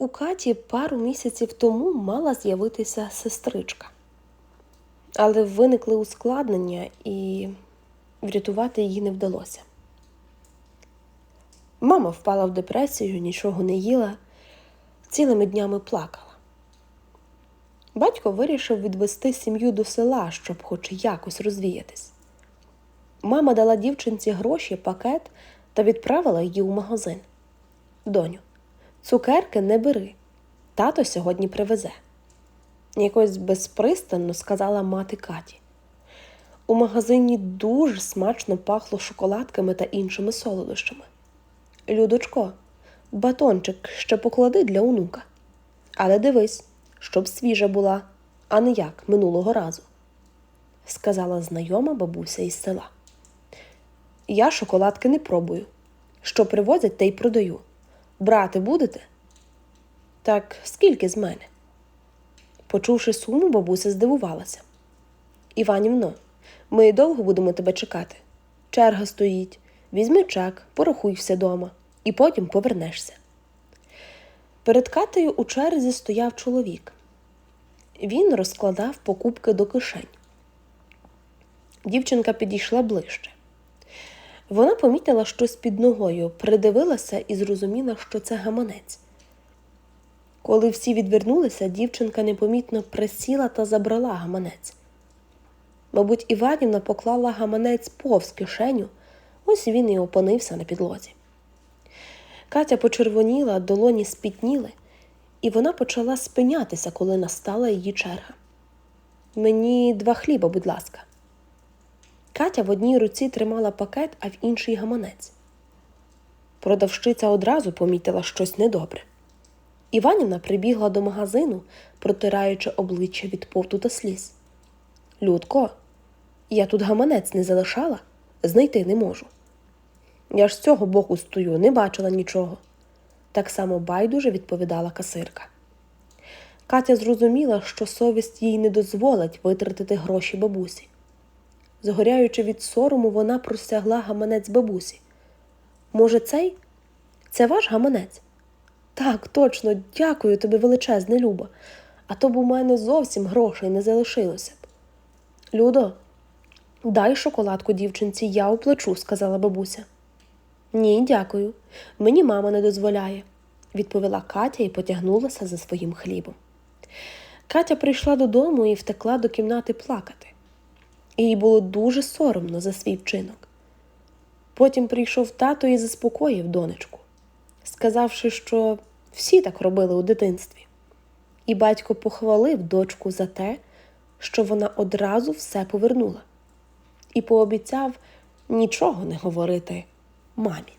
У Каті пару місяців тому мала з'явитися сестричка. Але виникли ускладнення і врятувати її не вдалося. Мама впала в депресію, нічого не їла, цілими днями плакала. Батько вирішив відвести сім'ю до села, щоб хоч якось розвіятись. Мама дала дівчинці гроші, пакет та відправила її у магазин. Доню, цукерки не бери. Тато сьогодні привезе. Якось безпристанно сказала мати Каті. У магазині дуже смачно пахло шоколадками та іншими солодощами. Людочко, батончик ще поклади для онука. Але дивись, щоб свіжа була, а не як минулого разу, сказала знайома бабуся із села. Я шоколадки не пробую. Що привозять, те й продаю. Брати будете? Так скільки з мене? Почувши суму, бабуся здивувалася. Іванівно, ми довго будемо тебе чекати. Черга стоїть, візьми чек, порахуй все дома, і потім повернешся. Перед катею у черзі стояв чоловік. Він розкладав покупки до кишень. Дівчинка підійшла ближче. Вона помітила щось під ногою, придивилася і зрозуміла, що це гаманець. Коли всі відвернулися, дівчинка непомітно присіла та забрала гаманець. Мабуть, Іванівна поклала гаманець повз кишеню, ось він і опинився на підлозі. Катя почервоніла, долоні спітніли, і вона почала спинятися, коли настала її черга. Мені два хліба, будь ласка. Катя в одній руці тримала пакет, а в іншій гаманець. Продавщиця одразу помітила щось недобре. Іванівна прибігла до магазину, протираючи обличчя від поту та сліз. Людко, я тут гаманець не залишала, знайти не можу. Я ж з цього боку стою, не бачила нічого. Так само байдуже відповідала касирка. Катя зрозуміла, що совість їй не дозволить витратити гроші бабусі. Згоряючи від сорому, вона простягла гаманець бабусі. Може, цей? Це ваш гаманець? Так, точно, дякую тобі величезне, Люба. А то б у мене зовсім грошей не залишилося б. Людо, дай шоколадку дівчинці, я оплачу, сказала бабуся. Ні, дякую. Мені мама не дозволяє, відповіла Катя і потягнулася за своїм хлібом. Катя прийшла додому і втекла до кімнати плакати. Їй було дуже соромно за свій вчинок. Потім прийшов тато і заспокоїв донечку, сказавши, що всі так робили у дитинстві. І батько похвалив дочку за те, що вона одразу все повернула, і пообіцяв нічого не говорити мамі.